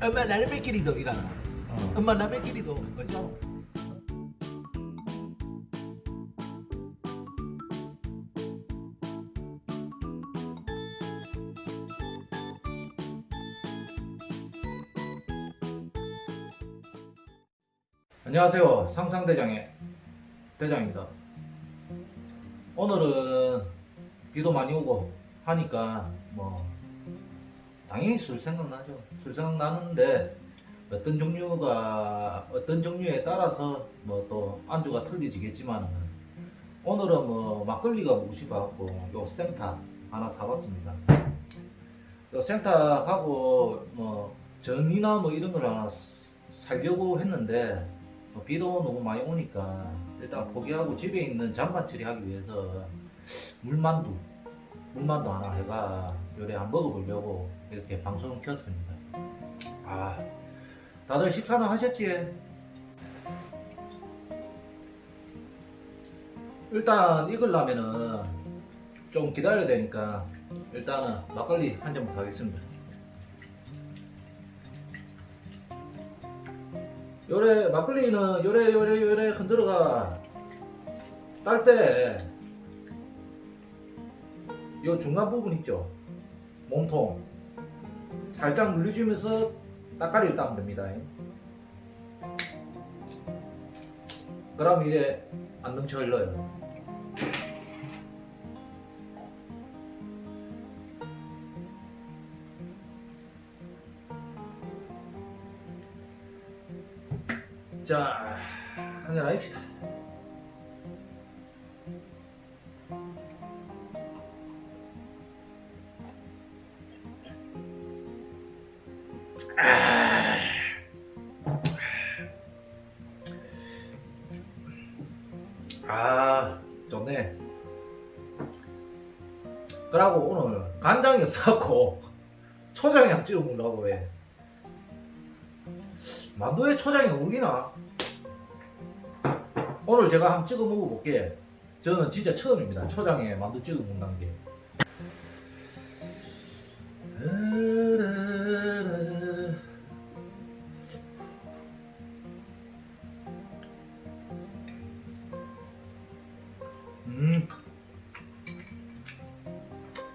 엄마 나는 매끼리도 이라나. 어. 엄마 나 매끼리도 그죠? 안녕하세요. 상상대장의 대장입니다. 오늘은 비도 많이 오고 하니까 뭐 당연히 술 생각나죠. 술 생각나는데 어떤 종류가 어떤 종류에 따라서 뭐 또 안주가 틀리지겠지만 오늘은 뭐 막걸리가 싶어갖고 요 생타 하나 사봤습니다. 요 생타하고 뭐 전이나 뭐 이런 걸 하나 살려고 했는데 뭐 비도 너무 많이 오니까 일단 포기하고 집에 있는 잔반 처리하기 위해서 물만두 물만두 하나 해가 요래 한번 먹어보려고 이렇게 방송을 켰습니다. 아 다들 식사는 하셨지? 일단 익으려면은 좀 기다려야 되니까 일단은 막걸리 한 잔부터 하겠습니다. 요래 막걸리는 요래 요래 요래 흔들어가 딸 때 요 중간 부분 있죠 몸통 살짝 눌러주면서 따까리를 따면 됩니다. 그럼 이래 안 넘쳐 흘러요. 자 한잔 합시다 아 좋네. 그러고 오늘 간장이 없어갖고 초장이랑 찍어 먹으려고 해. 만두에 초장이 어울리나? 오늘 제가 한번 찍어 먹어볼게. 저는 진짜 처음입니다. 초장에 만두 찍어 먹는 게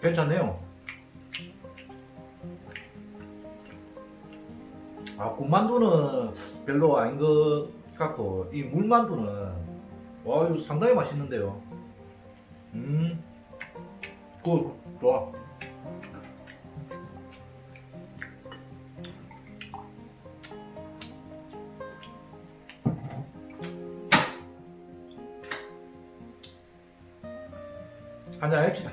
괜찮네요. 아 군만두는 별로 아닌 것 같고 이 물만두는 와 이거 상당히 맛있는데요. 음 굿 좋아. 한잔 합시다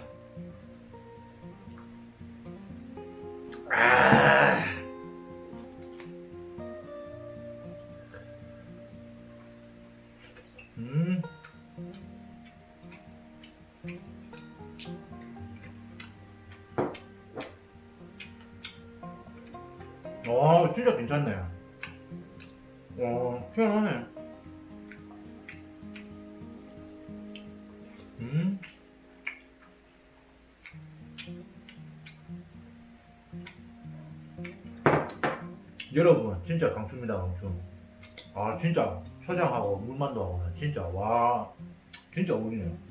와, 진짜 괜찮네. 와, 시원하네. 음. 여러분, 진짜 강추입니다, 강추. 아, 진짜. 초장하고 물만두 하고 진짜 와 진짜 어울리네요.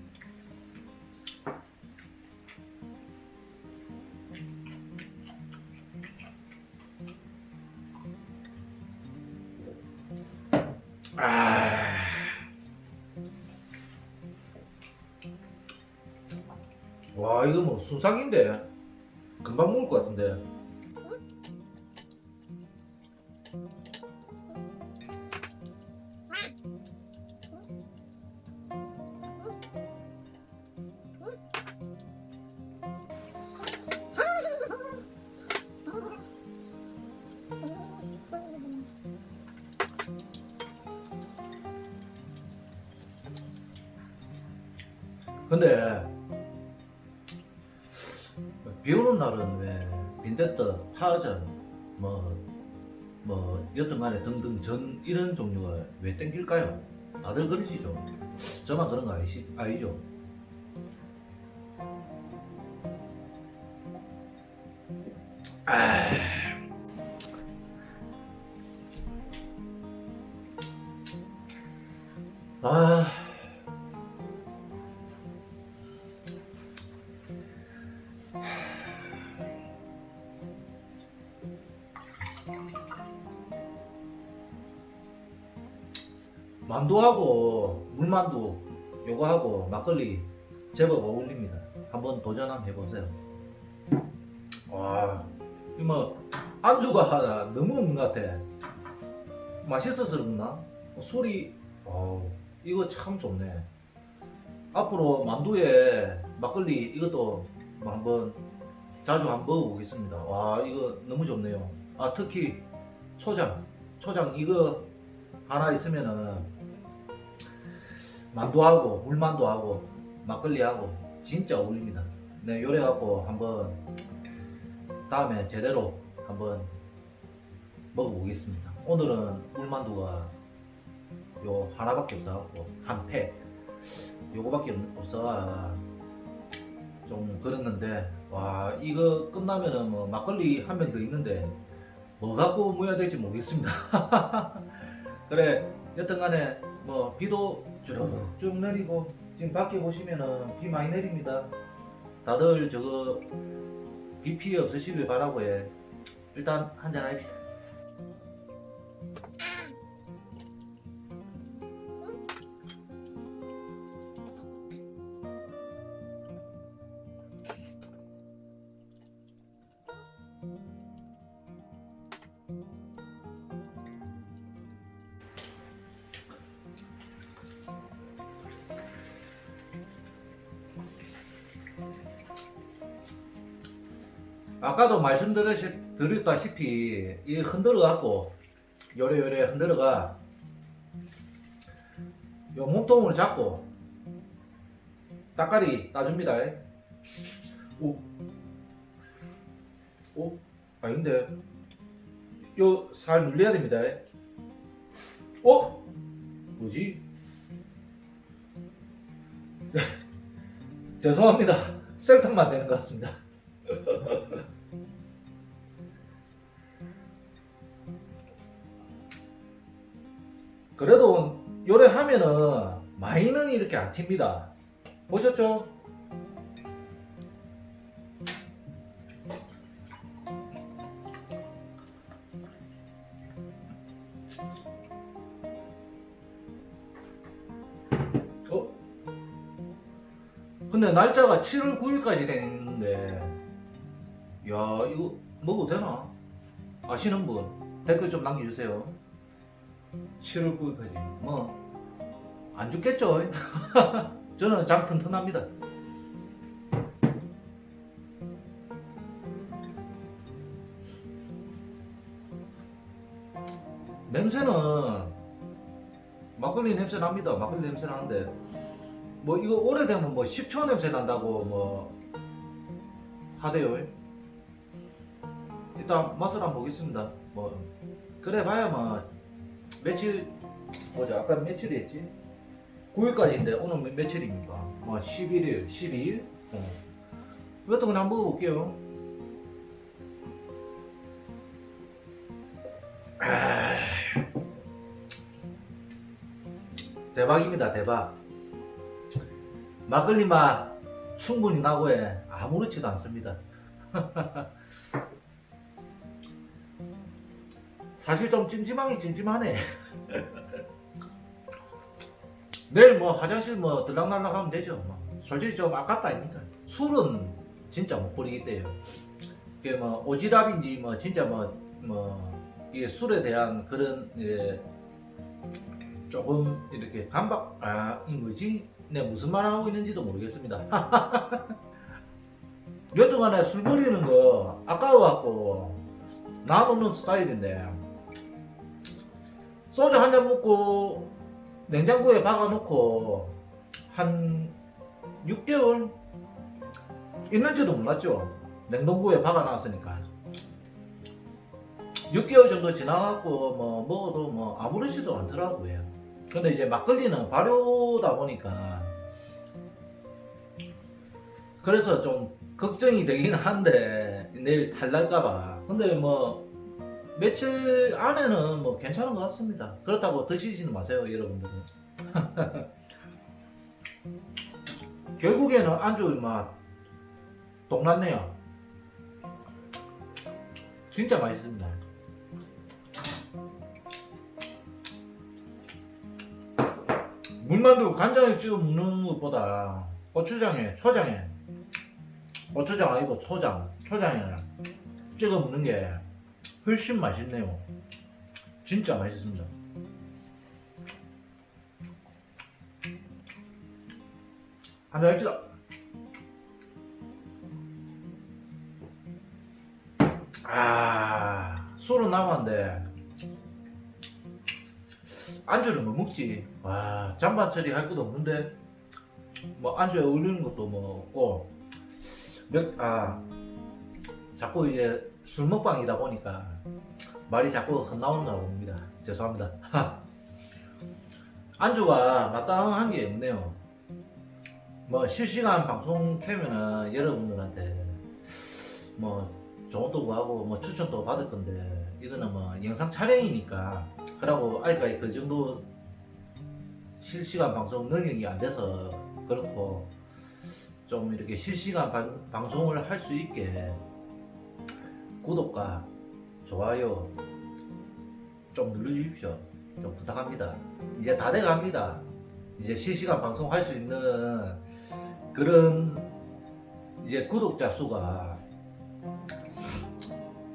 아. 와 이거 뭐 수상인데 금방 먹을 것 같은데. 근데 비 오는 날은 왜 빈대떡, 파전, 뭐, 뭐, 여튼 간에 등등 전 이런 종류가 왜 땡길까요? 다들 그러시죠? 저만 그런 거 아시, 아니죠? 아... 아. 만두하고 물만두 요거하고 막걸리 제법 어울립니다. 한번 도전 한번 해보세요. 와, 이뭐 안주가 너무 없는 것 같아. 맛있어서 그런가? 술이 어, 이거 참 좋네. 앞으로 만두에 막걸리 이것도 뭐 한번 자주 한번 먹어보겠습니다. 와 이거 너무 좋네요. 아 특히 초장, 초장 이거 하나 있으면은 만두하고 물만두하고 막걸리하고 진짜 어울립니다. 네 요래 갖고 한번 다음에 제대로 한번 먹어보겠습니다. 오늘은 물만두가 요 하나밖에 없어갖고 한 팩. 요거밖에 없- 없어 좀 그랬는데 와 이거 끝나면은 뭐 막걸리 한 병 더 있는데 뭐 갖고 모여야 될지 모르겠습니다. 그래 여튼간에 뭐 비도 쭉쭉 내리고 지금 밖에 보시면은 비 많이 내립니다. 다들 저거 비 피해 없으시길 바라고 해. 일단 한잔 합시다. 아까도 말씀드렸다시피 이 흔들어 갖고 요래요래 흔들어가 요 몸통을 잡고 따까리 따줍니다. 오, 오, 아닌데 요 살 눌려야 됩니다. 어, 뭐지? 죄송합니다. 셀탕만 되는 것 같습니다. 그래도 요래 하면은 많이는 이렇게 안 튑니다. 보셨죠? 어? 근데 날짜가 7월 9일까지 돼 있는데 야 이거 먹어도 되나? 아시는 분 댓글 좀 남겨주세요 7월 9일까지 뭐 안 죽겠죠? 저는 장 튼튼합니다 냄새는 막걸리 냄새 납니다 막걸리 냄새 나는데 뭐 이거 오래되면 뭐 식초 냄새 난다고 뭐 하대요. 일단 맛을 한번 보겠습니다. 뭐 그래 봐야 뭐 며칠 보자. 아까 며칠이 했지? 9일까지인데 오늘 몇, 며칠입니까? 뭐 11일, 12일? 어. 이것도 그냥 먹어볼게요. 아, 대박입니다, 대박. 막걸리 맛 충분히 나고 해 아무렇지도 않습니다. 사실 좀 찜찜하긴 찜찜하네. 내일 뭐 화장실 뭐 들락날락 하면 되죠. 뭐. 솔직히 좀 아깝다 아닙니까? 술은 진짜 못 버리겠대요. 그게 뭐 오지랖인지 뭐 진짜 뭐뭐 이게 술에 대한 그런 예, 조금 이렇게 감박 아이 뭐지? 네 무슨 말 하고 있는지도 모르겠습니다. 여튼간에 술 버리는 거 아까워갖고 나누는 스타일인데 소주 한 잔 먹고 냉장고에 박아놓고 한 6개월 있는지도 몰랐죠. 냉동고에 박아놨으니까 6개월 정도 지나갖고 뭐 먹어도 뭐 아무렇지도 않더라고요. 근데 이제 막걸리는 발효다 보니까 그래서 좀 걱정이 되긴 한데 내일 탈날까봐 근데 뭐 며칠 안에는 뭐 괜찮은 것 같습니다 그렇다고 드시지는 마세요 여러분들은 결국에는 안주 맛 동났네요. 진짜 맛있습니다. 물만두 간장에 찍어 먹는 것보다 고추장에 초장에 고추장 아니고 초장 초장에 찍어 먹는 게 훨씬 맛있네요. 진짜 맛있습니다. 한잔 합시다. 아, 술은 남았는데 안주를 뭐 먹지? 와, 잔반 처리할 것도 없는데 뭐 안주에 어울리는 것도 뭐 없고 몇, 아, 자꾸 이제 술 먹방이다 보니까 말이 자꾸 헛나오는가 봅니다. 죄송합니다. 안주가 마땅한 게 없네요. 뭐 실시간 방송 켜면은 여러분들한테 뭐 조언도 구하고 뭐 추천도 받을 건데 이거는 뭐 영상 촬영이니까 그러고 아직까지 그 정도 실시간 방송 능력이 안 돼서 그렇고 좀 이렇게 실시간 방, 방송을 할 수 있게 구독과 좋아요 좀 눌러주십시오. 좀 부탁합니다. 이제 다 돼갑니다. 이제 실시간 방송 할 수 있는 그런 이제 구독자 수가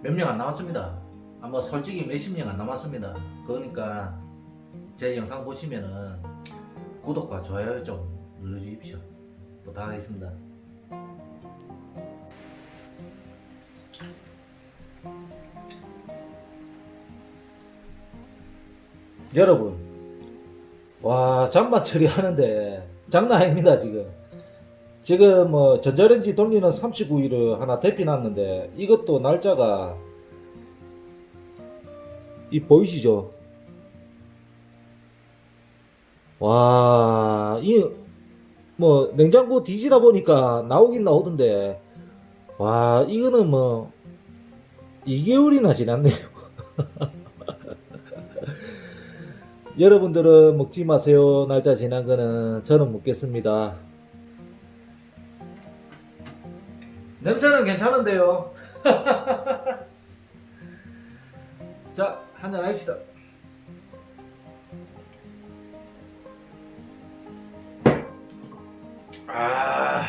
몇 명 안 남았습니다. 아마 솔직히 몇십 명 안 남았습니다. 그러니까 제 영상 보시면은 구독과 좋아요 좀 눌러주십시오. 부탁하겠습니다. 여러분, 와 잠만 처리하는데 장난 아닙니다 지금. 지금 뭐 전자레인지 돌리는 39일을 하나 대피놨는데 이것도 날짜가 이 보이시죠? 와, 이 뭐 냉장고 뒤지다 보니까 나오긴 나오던데 와, 이거는 뭐 2개월이나 지났네요. 여러분들은 먹지 마세요. 날짜 지난 거는 저는 먹겠습니다. 냄새는 괜찮은데요. 자, 한잔 합시다. 아,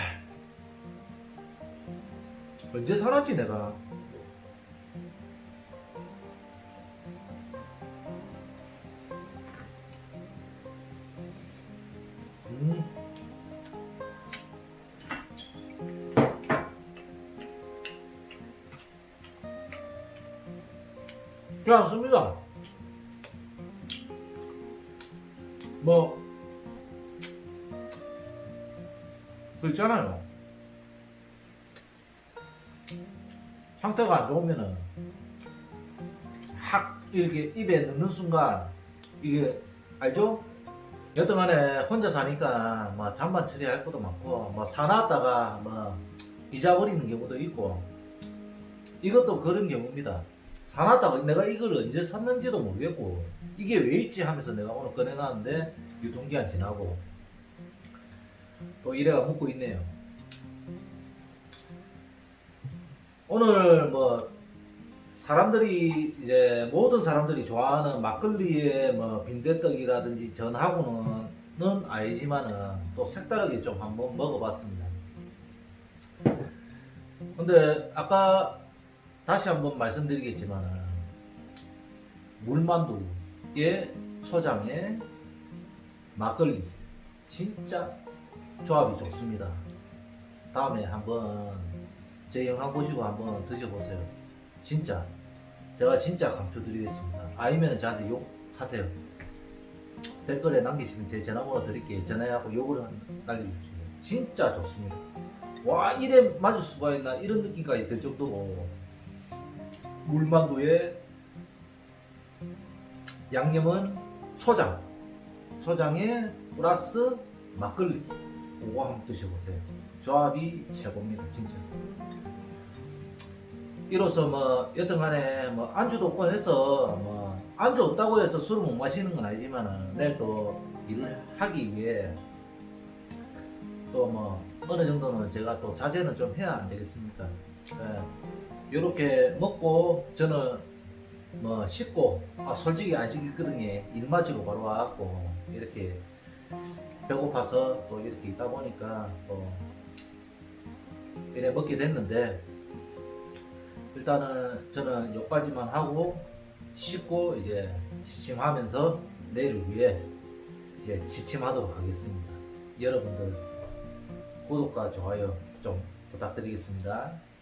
언제 살았지 내가? 괜찮습니다. 뭐, 그렇잖아요. 상태가 안 좋으면은, 확 이렇게 입에 넣는 순간, 이게, 알죠? 여튼 간에 혼자 사니까, 뭐, 잔반 처리할 것도 많고, 뭐, 사놨다가, 뭐, 잊어버리는 경우도 있고, 이것도 그런 경우입니다. 사놨다가 내가 이걸 언제 샀는지도 모르겠고 이게 왜 있지 하면서 내가 오늘 꺼내놨는데 유통기한 지나고 또 이래가 묻고 있네요. 오늘 뭐 사람들이 이제 모든 사람들이 좋아하는 막걸리에 뭐 빈대떡이라든지 전하고는 아니지만은 또 색다르게 좀 한번 먹어봤습니다. 근데 아까 다시 한번 말씀드리겠지만 물만두에 초장에 막걸리 진짜 조합이 좋습니다. 다음에 한번 제 영상 보시고 한번 드셔보세요. 진짜 제가 진짜 강추드리겠습니다. 아니면 저한테 욕하세요. 댓글에 남기시면 제 전화번호 드릴게요. 전화하고 욕을 남겨주세요. 진짜 좋습니다. 와 이래 맞을 수가 있나 이런 느낌까지 들 정도고 물만두에 양념은 초장. 초장에 플러스 막걸리. 그거 한번 드셔보세요. 조합이 최고입니다 진짜. 이로써 뭐 여튼간에 뭐 안주도 없고 해서 뭐 안주 없다고 해서 술을 못 마시는 건 아니지만은 내일 또 일을 하기 위해 또 뭐 어느 정도는 제가 또 자제는 좀 해야 안 되겠습니까? 이렇게 먹고 저는 뭐 씻고 아 솔직히 안 씻거든요 일 마치고 바로 와갖고 이렇게 배고파서 또 이렇게 있다 보니까 또 이래 먹게 됐는데 일단은 저는 여기까지만 하고 씻고 이제 지침하면서 내일을 위해 이제 지침하도록 하겠습니다. 여러분들 구독과 좋아요 좀 부탁드리겠습니다.